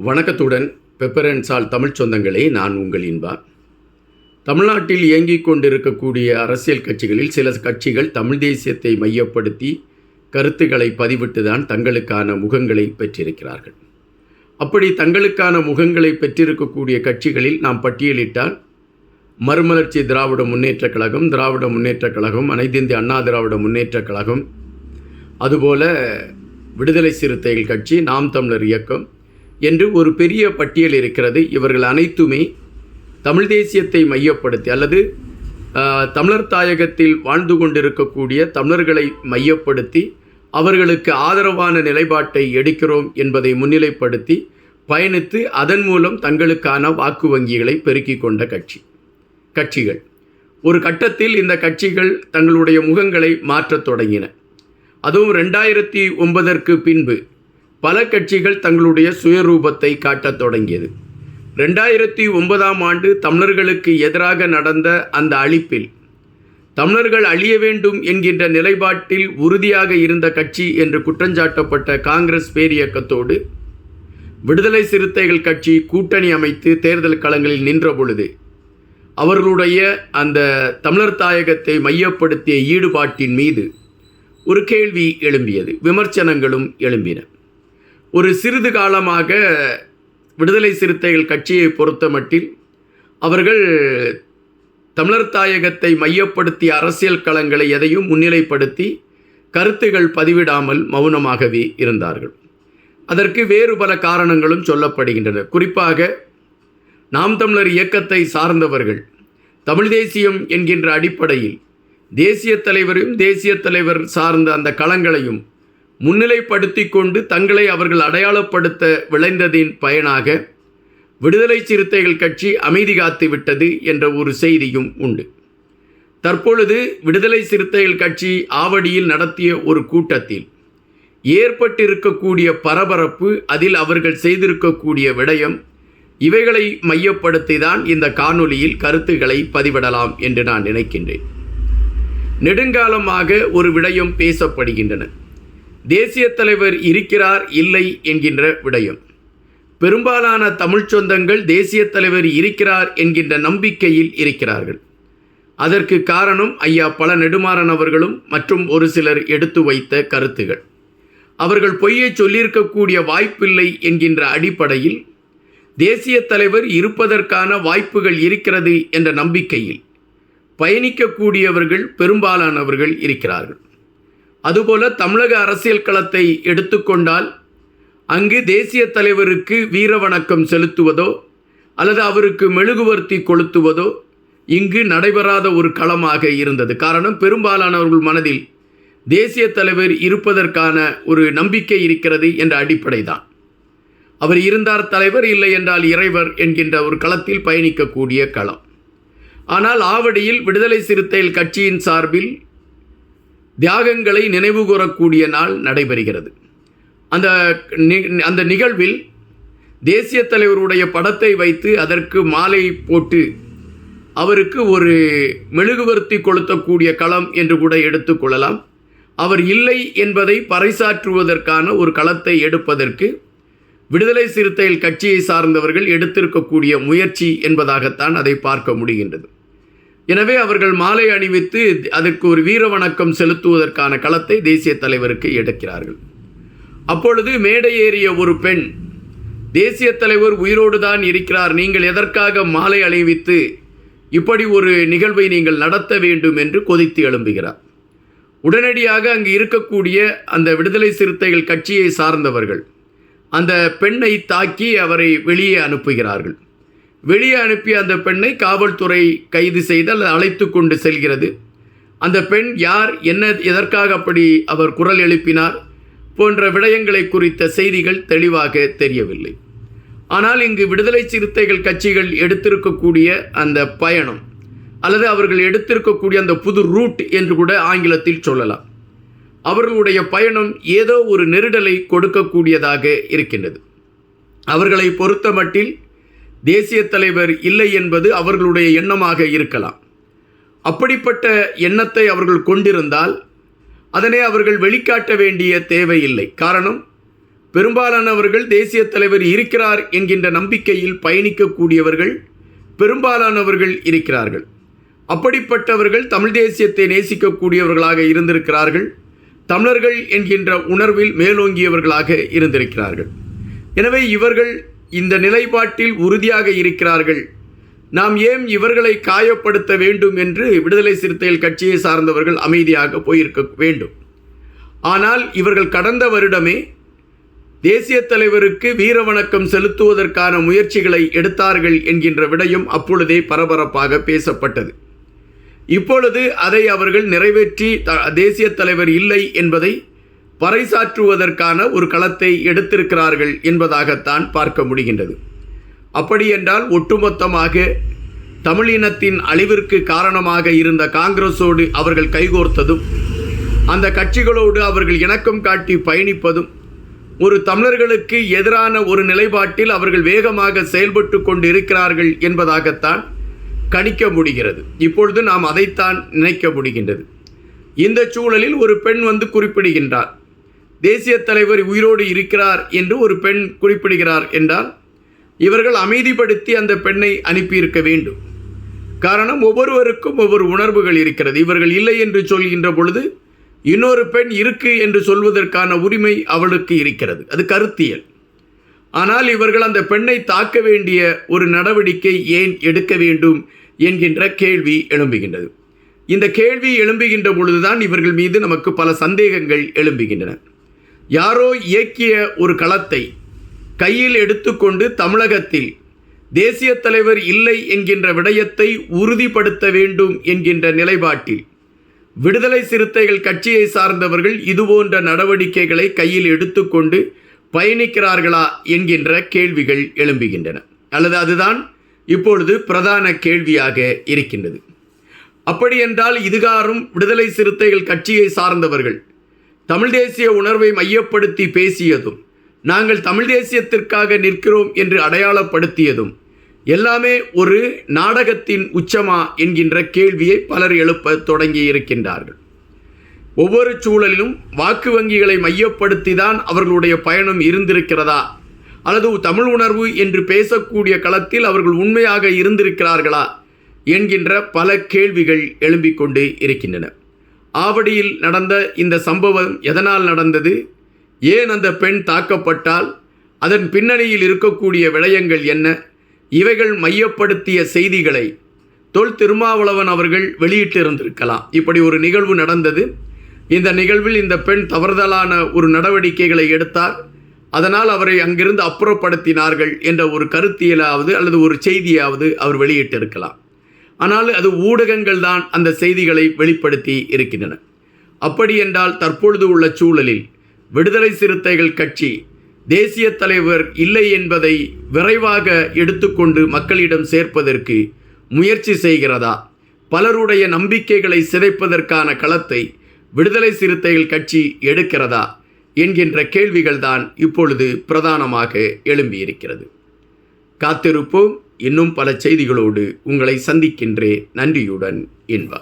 வணக்கத்துடன் பெப்பரன்ஸால் தமிழ் சொந்தங்களே நான் உங்கள் இன்பா. தமிழ்நாட்டில் இயங்கிக் கொண்டிருக்கக்கூடிய அரசியல் கட்சிகளில் சில கட்சிகள் தமிழ் தேசியத்தை மையப்படுத்தி கருத்துக்களை பதிவிட்டு தான் தங்களுக்கான முகங்களை பெற்றிருக்கிறார்கள். அப்படி தங்களுக்கான முகங்களை பெற்றிருக்கக்கூடிய கட்சிகளில் நாம் பட்டியலிட்டால் மறுமலர்ச்சி திராவிட முன்னேற்றக் கழகம் திராவிட முன்னேற்றக் கழகம் அனைத்திந்திய அண்ணா திராவிட முன்னேற்றக் கழகம் அதுபோல விடுதலை சிறுத்தைகள் கட்சி நாம் தமிழர் இயக்கம் என்று ஒரு பெரிய பட்டியல் இருக்கிறது. இவர்கள் அனைத்துமே தமிழ் தேசியத்தை மையப்படுத்தி அல்லது தமிழர் தாயகத்தில் வாழ்ந்து கொண்டிருக்கக்கூடிய தமிழர்களை மையப்படுத்தி அவர்களுக்கு ஆதரவான நிலைப்பாட்டை எடுக்கிறோம் என்பதை முன்னிலைப்படுத்தி பயணித்து அதன் மூலம் தங்களுக்கான வாக்கு வங்கிகளை பெருக்கிக் கொண்ட கட்சி கட்சிகள். ஒரு கட்டத்தில் இந்த கட்சிகள் தங்களுடைய முகங்களை மாற்றத் தொடங்கின. அதுவும் ரெண்டாயிரத்தி ஒன்பதற்கு பின்பு பல கட்சிகள் தங்களுடைய சுயரூபத்தை காட்டத் தொடங்கியது. ரெண்டாயிரத்தி ஒன்பதாம் ஆண்டு தமிழர்களுக்கு எதிராக நடந்த அந்த அழிப்பில் தமிழர்கள் அழிய வேண்டும் என்கின்ற நிலைப்பாட்டில் உறுதியாக இருந்த கட்சி என்று குற்றஞ்சாட்டப்பட்ட காங்கிரஸ் பேரியக்கத்தோடு விடுதலை சிறுத்தைகள் கட்சி கூட்டணி அமைத்து தேர்தல் களங்களில் நின்ற பொழுது அவர்களுடைய அந்த தமிழர் தாயகத்தை மையப்படுத்திய ஈடுபாட்டின் மீது ஒரு கேள்வி எழும்பியது விமர்சனங்களும் எழும்பின. ஒரு சிறிது காலமாக விடுதலை சிறுத்தைகள் கட்சியை பொறுத்தமட்டில் அவர்கள் தமிழர் தாயகத்தை மையப்படுத்திய அரசியல் களங்களை எதையும் முன்னிலைப்படுத்தி கருத்துகள் பதிவிடாமல் மௌனமாகவே இருந்தார்கள். அதற்கு வேறு பல காரணங்களும் சொல்லப்படுகின்றன. குறிப்பாக நாம் தமிழர் இயக்கத்தை சார்ந்தவர்கள் தமிழ் தேசியம் என்கின்ற அடிப்படையில் தேசிய தலைவரையும் தேசிய தலைவர் சார்ந்த அந்த களங்களையும் முன்னிலைப்படுத்தி கொண்டு தங்களை அவர்கள் அடையாளப்படுத்த விளைந்ததின் பயனாக விடுதலை சிறுத்தைகள் கட்சி அமைதி காத்து விட்டது என்ற ஒரு செய்தியும் உண்டு. தற்பொழுது விடுதலை சிறுத்தைகள் கட்சி ஆவடியில் நடத்திய ஒரு கூட்டத்தில் ஏற்பட்டிருக்கக்கூடிய பரபரப்பு அதில் அவர்கள் செய்திருக்கக்கூடிய விடயம் இவைகளை மையப்படுத்தி தான் இந்த காணொலியில் கருத்துக்களை பதிவிடலாம் என்று நான் நினைக்கின்றேன். நெடுங்காலமாக ஒரு விடயம் பேசப்படுகின்றன. தேசிய தலைவர் இருக்கிறார் இல்லை என்கின்ற விடயம். பெரும்பாலான தமிழ்ச் சொந்தங்கள் தேசிய தலைவர் இருக்கிறார் என்கின்ற நம்பிக்கையில் இருக்கிறார்கள். அதற்கு காரணம் ஐயா பல நெடுமாறன் அவர்களும் மற்றும் ஒரு சிலர் எடுத்து வைத்த கருத்துகள். அவர்கள் பொய்யை சொல்லியிருக்கக்கூடிய வாய்ப்பில்லை என்கின்ற அடிப்படையில் தேசிய தலைவர் இருப்பதற்கான வாய்ப்புகள் இருக்கிறது என்ற நம்பிக்கையில் பயணிக்கக்கூடியவர்கள் பெரும்பாலானவர்கள் இருக்கிறார்கள். அதுபோல தமிழக அரசியல் களத்தை எடுத்துக்கொண்டால் அங்கு தேசிய தலைவருக்கு வீர வணக்கம் செலுத்துவதோ அல்லது அவருக்கு மெழுகுவர்த்தி கொளுத்துவதோ இங்கு நடைபெறாத ஒரு களமாக இருந்தது. காரணம் பெரும்பாலானவர்கள் மனதில் தேசிய தலைவர் இருப்பதற்கான ஒரு நம்பிக்கை இருக்கிறது என்ற அடிப்படை தான் அவர் இருந்தார் தலைவர் இல்லை என்றால் இறைவர் என்கின்ற ஒரு களத்தில் பயணிக்கக்கூடிய களம். ஆனால் ஆவடியில் விடுதலை சிறுத்தைகள் கட்சியின் சார்பில் தியாகங்களை நினைவு கூறக்கூடிய நாள் நடைபெறுகிறது. அந்த அந்த நிகழ்வில் தேசிய தலைவருடைய படத்தை வைத்து அதற்கு மாலை போட்டு அவருக்கு ஒரு மெழுகுவர்த்தி கொளுத்தக்கூடிய களம் என்று கூட எடுத்துக்கொள்ளலாம் அவர் இல்லை என்பதை பறைசாற்றுவதற்கான ஒரு களத்தை எடுப்பதற்கு விடுதலை சிறுத்தைகள் கட்சியை சார்ந்தவர்கள் எடுத்திருக்கக்கூடிய முயற்சி என்பதாகத்தான் அதை பார்க்க முடிகின்றது. எனவே அவர்கள் மாலை அணிவித்து அதற்கு ஒரு வீர வணக்கம் செலுத்துவதற்கான களத்தை தேசிய தலைவருக்கு எடுக்கிறார்கள். அப்பொழுது மேடை ஏறிய ஒரு பெண் தேசிய தலைவர் உயிரோடு தான் இருக்கிறார் நீங்கள் எதற்காக மாலை அணிவித்து இப்படி ஒரு நிகழ்வை நீங்கள் நடத்த வேண்டும்? என்று கொதித்து எழும்புகிறார். உடனடியாக அங்கு இருக்கக்கூடிய அந்த விடுதலை சிறுத்தைகள் கட்சியை சார்ந்தவர்கள் அந்த பெண்ணை தாக்கி அவரை வெளியே அனுப்புகிறார்கள். வெளியே அனுப்பிய அந்த பெண்ணை காவல்துறை கைது செய்து அல்லது அழைத்து கொண்டு செல்கிறது. அந்த பெண் யார் என்ன எதற்காக அப்படி அவர் குரல் எழுப்பினார் போன்ற விடயங்களை குறித்த செய்திகள் தெளிவாக தெரியவில்லை. ஆனால் இங்கு விடுதலை சிறுத்தைகள் கட்சிகள் எடுத்திருக்கக்கூடிய அந்த பயணம் அல்லது அவர்கள் எடுத்திருக்கக்கூடிய அந்த புது ரூட் என்று கூட ஆங்கிலத்தில் சொல்லலாம். அவர்களுடைய பயணம் ஏதோ ஒரு நெருடலை கொடுக்கக்கூடியதாக இருக்கின்றது. அவர்களை பொறுத்தமட்டில் தேசிய தலைவர் இல்லை என்பது அவர்களுடைய எண்ணமாக இருக்கலாம். அப்படிப்பட்ட எண்ணத்தை அவர்கள் கொண்டிருந்தால் அதனை அவர்கள் வெளிக்காட்ட வேண்டிய தேவையில்லை. காரணம் பெரும்பாலானவர்கள் தேசிய தலைவர் இருக்கிறார் என்கின்ற நம்பிக்கையில் பயணிக்கக்கூடியவர்கள் பெரும்பாலானவர்கள் இருக்கிறார்கள். அப்படிப்பட்டவர்கள் தமிழ் தேசியத்தை நேசிக்கக்கூடியவர்களாக இருந்திருக்கிறார்கள். தமிழர்கள் என்கின்ற உணர்வில் மேலோங்கியவர்களாக இருந்திருக்கிறார்கள். எனவே இவர்கள் இந்த நிலைப்பாட்டில் உறுதியாக இருக்கிறார்கள். நாம் ஏன் இவர்களை காயப்படுத்த வேண்டும் என்று விடுதலை சிறுத்தைகள் கட்சியை சார்ந்தவர்கள் அமைதியாக போயிருக்க வேண்டும். ஆனால் இவர்கள் கடந்த வருடமே தேசிய தலைவருக்கு வீரவணக்கம் செலுத்துவதற்கான முயற்சிகளை எடுத்தார்கள் என்கின்ற விடயம் அப்பொழுதே பரபரப்பாக பேசப்பட்டது. இப்பொழுது அதை அவர்கள் நிறைவேற்றி த- தேசிய தலைவர் இல்லை என்பதை பறைசாற்றுவதற்கான ஒரு களத்தை எடுத்திருக்கிறார்கள் என்பதாகத்தான் பார்க்க முடிகின்றது. அப்படியென்றால் ஒட்டுமொத்தமாக தமிழினத்தின் அழிவிற்கு காரணமாக இருந்த காங்கிரஸோடு அவர்கள் கைகோர்த்ததும் அந்த கட்சிகளோடு அவர்கள் இணக்கம் காட்டி பயணிப்பதும் ஒரு தமிழர்களுக்கு எதிரான ஒரு நிலைப்பாட்டில் அவர்கள் வேகமாக செயல்பட்டு கொண்டு இருக்கிறார்கள் என்பதாகத்தான் கணிக்க முடிகிறது. இப்பொழுது நாம் அதைத்தான் நினைக்க முடிகின்றது. இந்த சூழலில் ஒரு பெண் வந்து குறிப்பிடுகின்றார். தேசிய தலைவர் உயிரோடு இருக்கிறார் என்று ஒரு பெண் குறிப்பிடுகிறார் என்றால் இவர்கள் அமைதிப்படுத்தி அந்த பெண்ணை அனுப்பியிருக்க வேண்டும். காரணம் ஒவ்வொருவருக்கும் ஒவ்வொரு உணர்வுகள் இருக்கிறது. இவர்கள் இல்லை என்று சொல்கின்ற பொழுது இன்னொரு பெண் இருக்கு என்று சொல்வதற்கான உரிமை அவளுக்கு இருக்கிறது. அது கருத்தியல். ஆனால் இவர்கள் அந்த பெண்ணை தாக்க வேண்டிய ஒரு நடவடிக்கை ஏன் எடுக்க வேண்டும் என்கின்ற கேள்வி எழும்புகின்றது. இந்த கேள்வி எழும்புகின்ற பொழுதுதான் இவர்கள் மீது நமக்கு பல சந்தேகங்கள் எழும்புகின்றன. யாரோ இயக்கிய ஒரு களத்தை கையில் எடுத்துக்கொண்டு தமிழகத்தில் தேசிய தலைவர் இல்லை என்கின்ற விடயத்தை உறுதிப்படுத்த வேண்டும் என்கின்ற நிலைப்பாட்டில் விடுதலை சிறுத்தைகள் கட்சியை சார்ந்தவர்கள் இதுபோன்ற நடவடிக்கைகளை கையில் எடுத்துக்கொண்டு பயணிக்கிறார்களா என்கின்ற கேள்விகள் எழும்புகின்றன. அல்லது அதுதான் இப்பொழுது பிரதான கேள்வியாக இருக்கின்றது. அப்படியென்றால் இதுகாரும் விடுதலை சிறுத்தைகள் கட்சியை சார்ந்தவர்கள் தமிழ் தேசிய உணர்வை மையப்படுத்தி பேசியதும் நாங்கள் தமிழ் தேசியத்திற்காக நிற்கிறோம் என்று அடையாளப்படுத்தியதும் எல்லாமே ஒரு நாடகத்தின் உச்சமா என்கின்ற கேள்வியை பலர் எழுப்ப தொடங்கி இருக்கின்றார்கள் ஒவ்வொரு சூழலிலும் வாக்கு வங்கிகளை மையப்படுத்தி தான் அவர்களுடைய பயணம் இருந்திருக்கிறதா? அல்லது தமிழ் உணர்வு என்று பேசக்கூடிய களத்தில் அவர்கள் உண்மையாக இருந்திருக்கிறார்களா? என்கின்ற பல கேள்விகள் எழும்பிக் கொண்டு இருக்கின்றன. ஆவடியில் நடந்த இந்த சம்பவம் எதனால் நடந்தது? ஏன் அந்த பெண் தாக்கப்பட்டால் அதன் பின்னணியில் இருக்கக்கூடிய விடயங்கள் என்ன? இவைகள் மையப்படுத்திய செய்திகளை தொல் திருமாவளவன் அவர்கள் வெளியிட்டிருந்திருக்கலாம். இப்படி ஒரு நிகழ்வு நடந்தது. இந்த நிகழ்வில் இந்த பெண் தவறுதலான ஒரு நடவடிக்கைகளை எடுத்தார். அதனால் அவரை அங்கிருந்து அப்புறப்படுத்தினார்கள் என்ற ஒரு கருத்தியலாவது அல்லது ஒரு செய்தியாவது அவர் வெளியிட்டிருக்கலாம். ஆனால் அது ஊடகங்கள் தான் அந்த செய்திகளை வெளிப்படுத்தி இருக்கின்றன. அப்படி என்றால் தற்பொழுது உள்ள சூழலில் விடுதலை சிறுத்தைகள் கட்சி தேசிய தலைவர் இல்லை என்பதை விரைவாக எடுத்துக்கொண்டு மக்களிடம் சேர்ப்பதற்கு முயற்சி செய்கிறதா? பலருடைய நம்பிக்கைகளை சிதைப்பதற்கான களத்தை விடுதலை சிறுத்தைகள் கட்சி எடுக்கிறதா? என்கின்ற கேள்விகள்தான் இப்பொழுது பிரதானமாக எழும்பியிருக்கிறது. காத்திருப்போம். இன்னும் பல செய்திகளோடு உங்களை சந்திக்கின்றேன் நன்றியுடன் இன்பா